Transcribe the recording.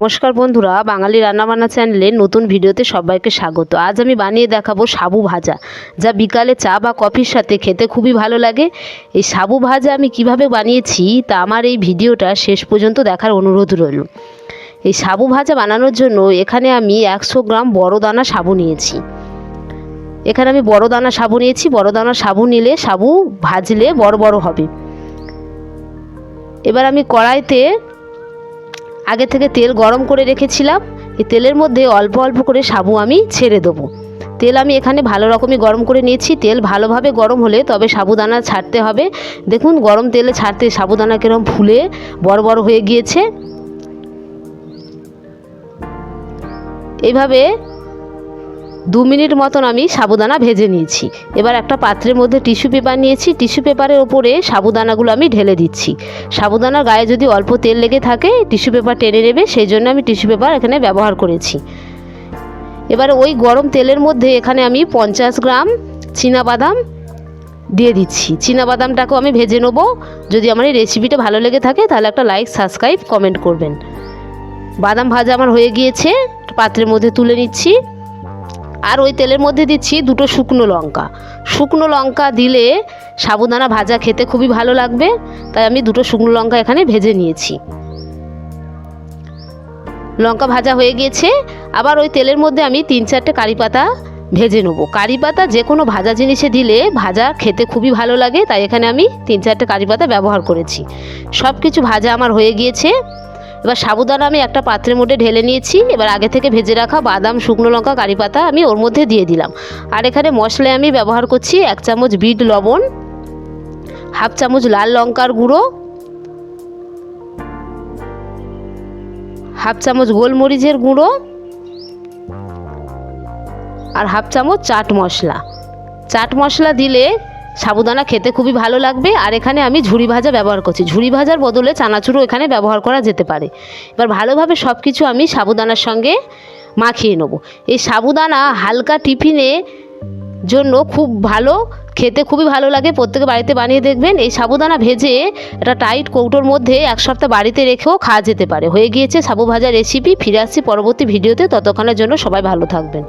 নমস্কার বন্ধুরা, বাঙালি রান্নাবান্না চ্যানেলে নতুন ভিডিওতে সবাইকে স্বাগত। আজ আমি বানিয়ে দেখাবো সাবু ভাজা, যা বিকালে চা বা কফির সাথে খেতে খুবই ভালো লাগে। এই সাবু ভাজা আমি কীভাবে বানিয়েছি, তা আমার এই ভিডিওটা শেষ পর্যন্ত দেখার অনুরোধ রইল। এই সাবু ভাজা বানানোর জন্য এখানে আমি একশো গ্রাম বড় দানা সাবু নিয়েছি। এখানে আমি বড় দানা সাবু নিয়েছি, বড় দানা সাবু নিলে সাবু ভাজলে বড় বড় হবে। এবার আমি কড়াইতে আগে থেকে তেল গরম করে রেখেছিলাম। এই তেলের মধ্যে অল্প অল্প করে সাবু আমি ছেড়ে দেবো। তেল আমি এখানে ভালো রকমই গরম করে নিয়েছি। তেল ভালোভাবে গরম হলে তবে সাবুদানা ছাড়তে হবে। দেখুন, গরম তেলে ছাড়তে সাবুদানা কিরম ফুলে বড় বড় হয়ে গিয়েছে। এইভাবে দু মিনিট মতন আমি সাবুদানা ভেজে নিয়েছি। এবার একটা পাত্রের মধ্যে টিস্যু পেপার নিয়েছি। টিস্যু পেপারের ওপরে সাবুদানাগুলো আমি ঢেলে দিচ্ছি। সাবুদানার গায়ে যদি অল্প তেল লেগে থাকে, টিস্যু পেপার টেনে নেবে, সেই জন্য আমি টিস্যু পেপার এখানে ব্যবহার করেছি। এবার ওই গরম তেলের মধ্যে এখানে আমি পঞ্চাশ গ্রাম বাদাম দিয়ে দিচ্ছি। বাদামটাকেও আমি ভেজে নেব। যদি আমার এই রেসিপিটা ভালো লেগে থাকে, তাহলে একটা লাইক, সাবস্ক্রাইব, কমেন্ট করবেন। বাদাম ভাজা আমার হয়ে গিয়েছে। পাত্রের মধ্যে তুলে নিচ্ছি। আর ওই তেলের মধ্যে দিচ্ছি দুটো শুকনো লঙ্কা। শুকনো লঙ্কা দিলে সাবুদানা ভাজা খেতে খুবই ভালো লাগবে, তাই আমি দুটো শুকনো লঙ্কা এখানে ভেজে নিয়েছি। লঙ্কা ভাজা হয়ে গিয়েছে, আবার ওই তেলের মধ্যে আমি তিন চারটে কারি পাতা ভেজে নেব। কারি পাতা যে কোনো ভাজা জিনিসে দিলে ভাজা খেতে খুবই ভালো লাগে, তাই এখানে আমি তিন চারটে কারি পাতা ব্যবহার করেছি। সব কিছু ভাজা আমার হয়ে গিয়েছে। এবার সাবুদানা আমি একটা পাত্রের মধ্যে ঢেলে নিয়েছি। এবার আগে থেকে ভেজে রাখা বাদাম, শুকনো লঙ্কা, কারি পাতা আমি ওর মধ্যে দিয়ে দিলাম। আর এখানে মশলায় আমি ব্যবহার করছি এক চামচ বিট লবণ, হাফ চামচ লাল লঙ্কার গুঁড়ো, হাফ চামচ গোলমরিচের গুঁড়ো আর হাফ চামচ চাট মশলা। চাট মশলা দিলে সাবুদানা খেতে খুবই ভালো লাগবে। আর এখানে আমি ঝুড়ি ভাজা ব্যবহার করছি। ঝুড়ি ভাজার বদলে চানাচুরও এখানে ব্যবহার করা যেতে পারে। এবার ভালোভাবে সব কিছু আমি সাবুদানার সঙ্গে মাখিয়ে নেব। এই সাবুদানা হালকা টিফিনে জন্য খুব ভালো, খেতে খুবই ভালো লাগে। প্রত্যেকে বাড়িতে বানিয়ে দেখবেন, এই সাবুদানা ভেজে একটা টাইট কৌটোর মধ্যে এক সপ্তাহ বাড়িতে রেখেও খাওয়া যেতে পারে। হয়ে গিয়েছে সাবু ভাজা রেসিপি ফিরে আসছি পরবর্তী ভিডিওতে। ততক্ষণের জন্য সবাই ভালো থাকবেন।